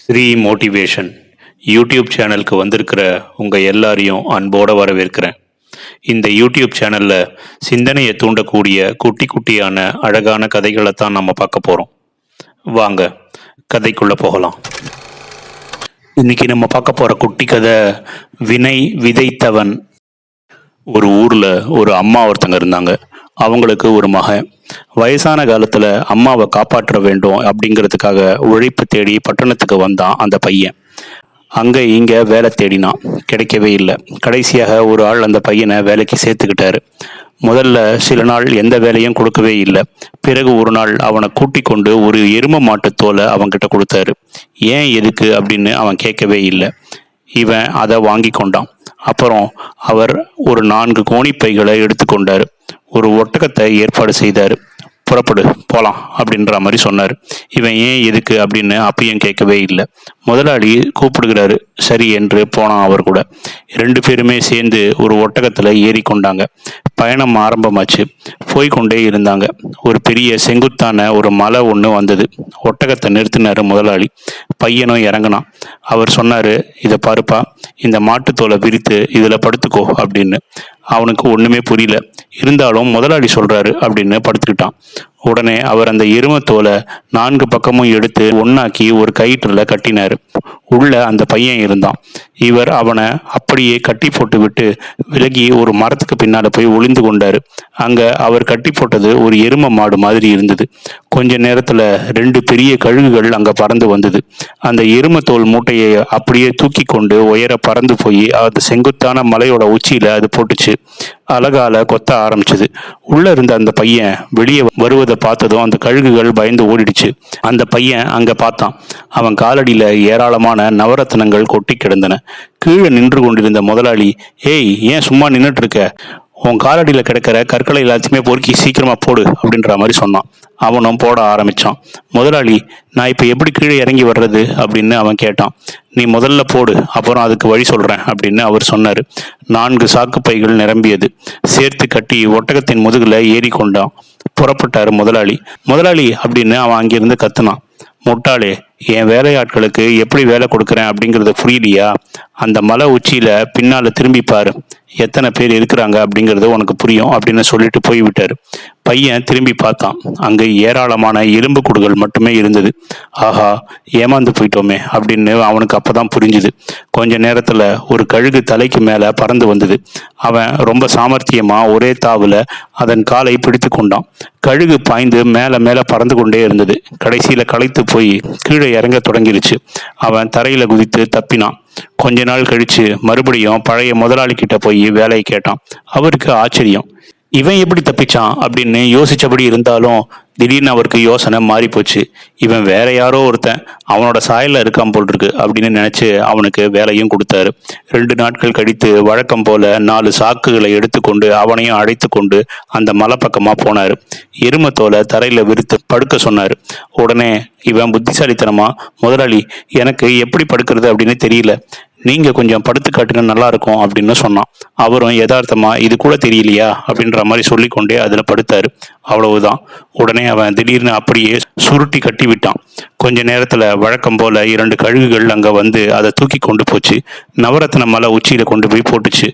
Sri motivation YouTube சேனலுக்கு வந்திருக்கிற உங்கள் எல்லாரையும் அன்போடு வரவேற்கிறேன். இந்த யூடியூப் சேனலில் சிந்தனையை தூண்டக்கூடிய குட்டி குட்டியான அழகான கதைகளை தான் நம்ம பார்க்க போகிறோம் வாங்க கதைக்குள்ளே போகலாம். இன்றைக்கி நம்ம பார்க்க போகிற குட்டி கதை வினை விதைத்தவன். ஒரு ஊரில் ஒரு அம்மா ஒருத்தங்க இருந்தாங்க. அவங்களுக்கு ஒரு மகன். வயசான காலத்தில் அம்மாவை காப்பாற்ற வேண்டும் அப்படிங்கிறதுக்காக உழைப்பு தேடி பட்டணத்துக்கு வந்தான் அந்த பையன். அங்கே இங்கே வேலை தேடினான். கிடைக்கவே இல்லை. கடைசியாக ஒரு ஆள் அந்த பையனை வேலைக்கு சேர்த்துக்கிட்டாரு. முதல்ல சில நாள் எந்த வேலையும் கொடுக்கவே இல்லை. பிறகு ஒரு நாள் அவனை கூட்டி கொண்டு ஒரு எரும மாட்டு தோலை அவன்கிட்ட கொடுத்தாரு. ஏன் எதுக்கு? அப்படின்னு அவன் கேட்கவே இல்லை. இவன் அதை வாங்கி கொண்டான். அப்புறம் அவர் ஒரு நான்கு கோணிப்பைகளை எடுத்துக்கொண்டார் ஒரு ஒட்டகத்தை ஏற்பாடு செய்தார். புறப்படு போலாம் அப்படின்ற மாதிரி சொன்னார். இவன் ஏன் எதுக்கு? அப்படின்னு அப்பயும் கேட்கவே இல்லை. முதலாளி கூப்பிடுகிறாரு. சரி என்று போனான் அவர் கூட. ரெண்டு பேருமே சேர்ந்து ஒரு ஒட்டகத்தில் ஏறி கொண்டாங்க பயணம் ஆரம்பமாச்சு. போய்க்கொண்டே இருந்தாங்க. ஒரு பெரிய செங்குத்தான ஒரு மலை ஒன்று வந்தது. ஒட்டகத்தை நிறுத்தினார் முதலாளி. பையனும் இறங்கினான். அவர் சொன்னார் இதை பாருப்பா இந்த மாட்டுத்தோலை விரித்து இதில் படுத்துக்கோ அப்படின்னு. அவனுக்கு ஒன்றுமே புரியல. இருந்தாலும் முதலாளி சொல்கிறாரு அப்படின்னு படுத்துக்கிட்டான். உடனே அவர் அந்த எருமத்தோலை நான்கு பக்கமும் எடுத்து ஒன்றாக்கி ஒரு கயிற்றில் கட்டினார். உள்ள அந்த பையன் இருந்தான். இவர் அவனை அப்படியே கட்டி போட்டு விட்டு விலகி ஒரு மரத்துக்கு பின்னால் போய் ஒளிந்து கொண்டாரு. அங்க அவர் கட்டி போட்டது ஒரு எரும மாடு மாதிரி இருந்தது. கொஞ்ச நேரத்துல ரெண்டு பெரிய கழுகுகள் அங்க பறந்து வந்தது. அந்த எருமத்தோல் மூட்டையை அப்படியே தூக்கி கொண்டு உயர பறந்து போய் அந்த செங்குத்தான மலையோட உச்சியில அது போட்டுச்சு. அழகால கொத்த ஆரம்பிச்சது. உள்ள இருந்த அந்த பையன் வெளியே வருவதை பார்த்ததும் அந்த கழுகுகள் பயந்து ஓடிடுச்சு. அந்த பையன் அங்க பார்த்தான். அவன் காலடியில ஏராளமான நவரத்னங்கள் கொட்டி கிடந்தன. கீழே நின்று கொண்டிருந்த முதலாளி ஏய் ஏன் சும்மா நின்றுட்டு இருக்க உன் காலடியில் கிடக்கிற கற்களை எல்லாத்தையுமே பொறுக்கி சீக்கிரமா போடு அப்படின்ற மாதிரி சொன்னான். அவனும் போட ஆரம்பிச்சான். முதலாளி நான் இப்போ எப்படி கீழே இறங்கி வர்றது? அப்படின்னு அவன் கேட்டான். நீ முதல்ல போடு அப்புறம் அதுக்கு வழி சொல்கிறேன் அப்படின்னு அவர் சொன்னார். நான்கு சாக்கு பைகள் நிரம்பியது. சேர்த்து கட்டி ஒட்டகத்தின் முதுகில் ஏறி கொண்டான் புறப்பட்டார் முதலாளி. முதலாளி அப்படின்னு அவன் அங்கிருந்து கத்துனான். முட்டாளே என் வேலையாட்களுக்கு எப்படி வேலை கொடுக்குறேன் அப்படிங்கிறது புரியலையா? அந்த மலை உச்சியில் பின்னால் திரும்பி பாரு. எத்தனை பேர் இருக்கிறாங்க அப்படிங்கிறது உனக்கு புரியும் அப்படின்னு சொல்லிட்டு போய்விட்டார் பையன் திரும்பி பார்த்தான். அங்கே ஏராளமான எலும்பு கூடுகள் மட்டுமே இருந்தது. ஆஹா ஏமாந்து போயிட்டோமே அப்படின்னு அவனுக்கு அப்பதான் புரிஞ்சுது. கொஞ்ச நேரத்தில் ஒரு கழுகு தலைக்கு மேலே பறந்து வந்தது. அவன் ரொம்ப சாமர்த்தியமாக ஒரே தாவில் அதன் காலை பிடித்து கொண்டான். கழுகு பாய்ந்து மேலே மேலே பறந்து கொண்டே இருந்தது. கடைசியில் களைத்து போய் கீழே இறங்க தொடங்கிருச்சு. அவன் தரையில் குதித்து தப்பினான். கொஞ்ச நாள் கழிச்சு மறுபடியும் பழைய முதலாளிக்கிட்ட போய் வேலையை கேட்டான். அவருக்கு ஆச்சரியம். இவன் எப்படி தப்பிச்சான் அப்படின்னு யோசிச்சபடி இருந்தாலும் திடீர்னு அவருக்கு யோசனை மாறி போச்சு இவன் வேற யாரோ ஒருத்தன் அவனோட சாயல இருக்கான் போல் இருக்கு அப்படின்னு நினைச்சு அவனுக்கு வேலையும் கொடுத்தாரு. ரெண்டு நாட்கள் கழித்து வழக்கம் போல நாலு சாக்குகளை எடுத்துக்கொண்டு அவனையும் அழைத்து கொண்டு அந்த மலை பக்கமா போனாரு எருமத்தோலை தரையில விரித்து படுக்க சொன்னாரு. உடனே இவன் புத்திசாலித்தனமா முதலாளி எனக்கு எப்படி படுக்கிறது? அப்படின்னு தெரியல. நீங்க கொஞ்சம் படுத்து காட்டுங்க நல்லா இருக்கும் அப்படின்னு சொன்னான். அவரும் யதார்த்தமா இது கூட தெரியலையா? அப்படின்ற மாதிரி சொல்லிக்கொண்டே அதுல படுத்தாரு. அவ்வளவுதான். உடனே அவன் திடீர்னு அப்படியே சுருட்டி கட்டி விட்டான். கொஞ்ச நேரத்துல வழக்கம் போல இரண்டு கழுகுகள் அங்க வந்து அதை தூக்கி கொண்டு போச்சு. நவரத்ன மலை உச்சியில கொண்டு போய் போட்டுச்சு.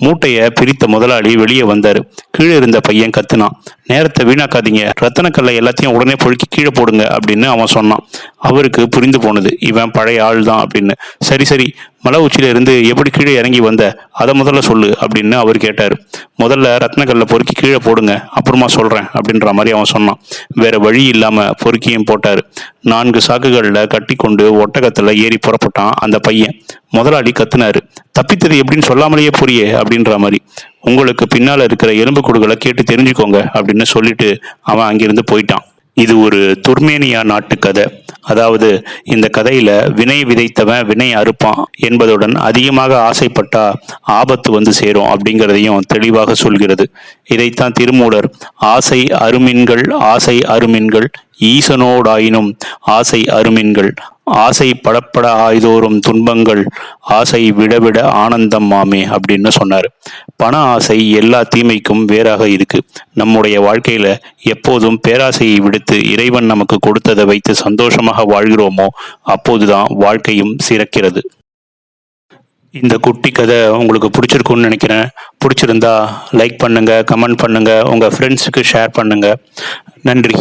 மூட்டைய பிரித்த முதலாளி வெளியே வந்தாரு. கீழே இருந்த பையன் கத்துனான். நேரத்தை வீணாக்காதீங்க. ரத்தனக்கல்லை எல்லாத்தையும் உடனே பொழுக்கி கீழே போடுங்க அப்படின்னு அவன் சொன்னான். அவருக்கு புரிந்து போனது இவன் பழைய ஆள் தான் அப்படின்னு. சரி சரி. மலை உச்சியிலிருந்து எப்படி கீழே இறங்கி வந்த அதை முதல்ல சொல்லு அப்படின்னு அவர் கேட்டார். முதல்ல ரத்னக்கல்லை பொறுக்கி கீழே போடுங்க அப்புறமா சொல்கிறேன் அப்படின்ற மாதிரி அவன் சொன்னான். வேற வழி இல்லாமல் பொறுக்கியும் போட்டார். நான்கு சாக்குகளில் கட்டி கொண்டு ஒட்டகத்தில் ஏறி புறப்பட்டான் அந்த பையன். முதலாளி கத்துனாரு. தப்பித்தது எப்படின்னு சொல்லாமலேயே புரியே அப்படின்ற மாதிரி. உங்களுக்கு பின்னால் இருக்கிற எலும்பு கூடுகளை கேட்டு தெரிஞ்சுக்கோங்க அப்படின்னு சொல்லிட்டு அவன் அங்கிருந்து போயிட்டான். இது ஒரு துர்மேனியா நாட்டு கதை அதாவது இந்த கதையில வினை விதைத்தவன் வினை அறுப்பான் என்பதுடன் அதிகமாக ஆசைப்பட்டா ஆபத்து வந்து சேரும் அப்படிங்கிறதையும் தெளிவாக சொல்கிறது. இதைத்தான் திருமூலர் ஆசை அருமின்கள் ஆசை அருமின்கள் ஈசனோடாயினும் ஆசை அருமின்கள் ஆசை படப்பட ஆய்தோறும் துன்பங்கள் ஆசை விடவிட ஆனந்தம் மாமே அப்படின்னு சொன்னார். பண ஆசை எல்லா தீமைக்கும் வேறாக இருக்கு. நம்முடைய வாழ்க்கையில எப்போதும் பேராசையை விடுத்து இறைவன் நமக்கு கொடுத்ததை வைத்து சந்தோஷமாக வாழ்கிறோமோ அப்போதுதான் வாழ்க்கையும் சிறக்கிறது. இந்த குட்டி கதை உங்களுக்கு பிடிச்சிருக்கும்னு நினைக்கிறேன். பிடிச்சிருந்தா லைக் பண்ணுங்க கமெண்ட் பண்ணுங்க உங்க ஃப்ரெண்ட்ஸுக்கு ஷேர் பண்ணுங்க. நன்றி.